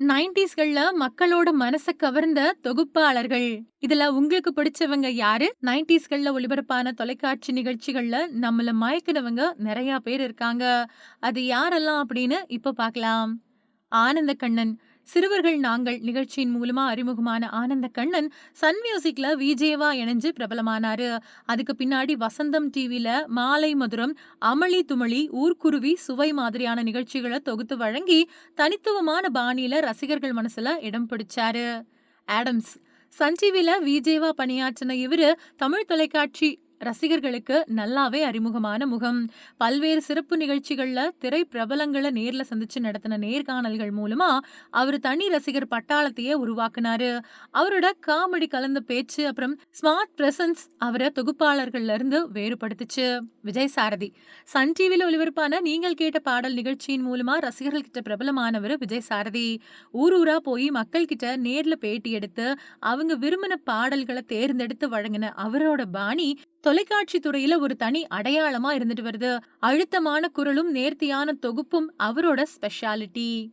நைன்டிஸ்கள்ல மக்களோட மனச கவர்ந்த தொகுப்பாளர்கள். இதுல உங்களுக்கு பிடிச்சவங்க யாரு? நைன்டிஸ்கள்ல ஒளிபரப்பான தொலைக்காட்சி நிகழ்ச்சிகள்ல நம்மள மயக்கினவங்க நிறைய பேர் இருக்காங்க. அது யாரெல்லாம் அப்படின்னு இப்ப பார்க்கலாம். ஆனந்த கண்ணன். சிறுவர்கள் நாங்கள் நிகழ்ச்சியின் மூலமா அறிமுகமான ஆனந்த கண்ணன், சன் மியூசிக்ல விஜேவா இணைஞ்சு பிரபலமானாரு. அதுக்கு பின்னாடி வசந்தம் டிவில மாலை மதுரம், அமளி துமளி, ஊர்க்குருவி, சுவை மாதிரியான நிகழ்ச்சிகள தொகுத்து வழங்கி, தனித்துவமான பாணியில ரசிகர்கள் மனசுல இடம் பிடிச்சாரு. ஆடம்ஸ். சன் டிவியில விஜேவா பணியாற்றின இவரு, தமிழ் தொலைக்காட்சி ரசிகர்களுக்கு நல்லாவே அறிமுகமான முகம். பல்வேறு சிறப்பு நிகழ்ச்சிகள்ல திரை பிரபலங்கள நேர்ல சந்திச்சு நடத்தின நேர்காணல்கள் மூலமா, அவரு தனி ரசிகர் பட்டாளத்தையே உருவாக்குனாரு. அவரோட காமெடி கலந்த பேச்சு, அப்புறம் ஸ்மார்ட் பிரசன்ஸ் அவர தொகுப்பாளர்கள்ல இருந்து வேறுபடுத்துச்சு. விஜய் சாரதி. சன் டிவியில் ஒளிபரப்பான நீங்கள் கேட்ட பாடல் நிகழ்ச்சியின் மூலமா ரசிகர்கள் கிட்ட பிரபலமானவரு விஜய் சாரதி. ஊர் ஊரா போய் மக்கள் கிட்ட நேர்ல பேட்டி எடுத்து, அவங்க விரும்பின பாடல்களை தேர்ந்தெடுத்து வழங்கின அவரோட பாணி, தொலைக்காட்சி துறையில ஒரு தனி அடையாளமா இருந்துட்டு வருது. அழுத்தமான குரலும், நேர்த்தியான தொகுப்பும் அவரோட ஸ்பெஷாலிட்டி.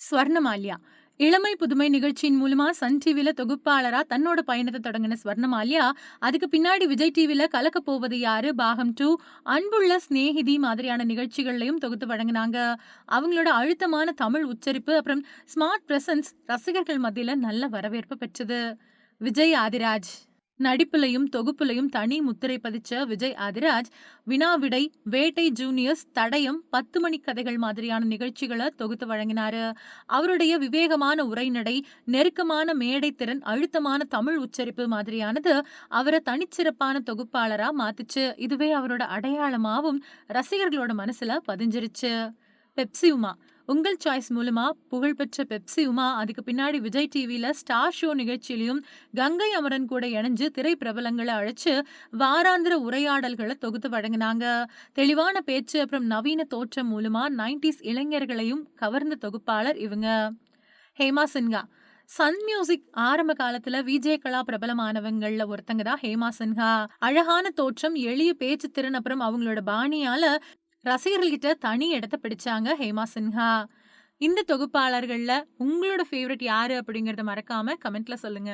ஸ்வர்ணமால்யா. இளமை புதுமை நிகழ்ச்சியின் மூலமா சன் டிவில தொகுப்பாளரா தன்னோட பயணத்தை தொடங்கின ஸ்வர்ணமால்யா, அதுக்கு பின்னாடி விஜய் டிவில கலக்கப் போவது யாரு, பாகம் டூ அன்புள்ள சிநேகிதி மாதிரியான நிகழ்ச்சிகள்லையும் தொகுத்து வழங்குனாங்க. அவங்களோட அழுத்தமான தமிழ் உச்சரிப்பு, அப்புறம் ஸ்மார்ட் பிரசன்ஸ் ரசிகர்கள் மத்தியில நல்ல வரவேற்பு பெற்றது. விஜய் ஆதிராஜ். நடிப்புலயும், தொகுப்புலயும் தனி முத்திரை பதிச்ச விஜய் ஆதிராஜ், வினா விடை, வேட்டை ஜூனியர்ஸ், தடயம், பத்து மணி கதைகள் மாதிரியான நிகழ்ச்சிகளை தொகுத்து வழங்கினாரு. அவருடைய விவேகமான உரைநடை, நெருக்கமான மேடை திறன், அழுத்தமான தமிழ் உச்சரிப்பு மாதிரியானது அவர தனிச்சிறப்பான தொகுப்பாளரா மாத்துச்சு. இதுவே அவரோட அடையாளமாவும் ரசிகர்களோட மனசுல பதிஞ்சிருச்சு. பெப்சி உமா. உங்கள் சாய்ஸ் மூலமா புகழ்பெற்ற பெப்சி உமா, அதுக்கு பின்னாடி விஜய் டிவியில ஸ்டார் ஷோ நிகழ்ச்சியிலையும் கங்கை அமரன் கூட இணைஞ்சு திரை பிரபலங்களை அழைச்சு, வாராந்திர உரையாடல்களை தொகுத்து வழங்கினாங்க தெளிவான பேச்சு, அப்புறம் நவீன தோற்றம் மூலமா நைன்டிஸ் இளைஞர்களையும் கவர்ந்த தொகுப்பாளர் இவங்க. ஹேமா சின்ஹா. சன் மியூசிக் ஆரம்ப காலத்துல விஜே கலா பிரபலமானவங்கள்ல ஒருத்தங்க தான் ஹேமா சின்ஹா. அழகான தோற்றம், எளிய பேச்சு திறன், அப்புறம் அவங்களோட பாணியால ரசிகர்கள்கிட்ட தனி இடத்த பிடிச்சாங்க ஹேமா சின்ஹா. இந்த தொகுப்பாளர்கள்ல உங்களோட ஃபேவரட் யாரு அப்படிங்கிறத மறக்காம கமெண்ட்ல சொல்லுங்க.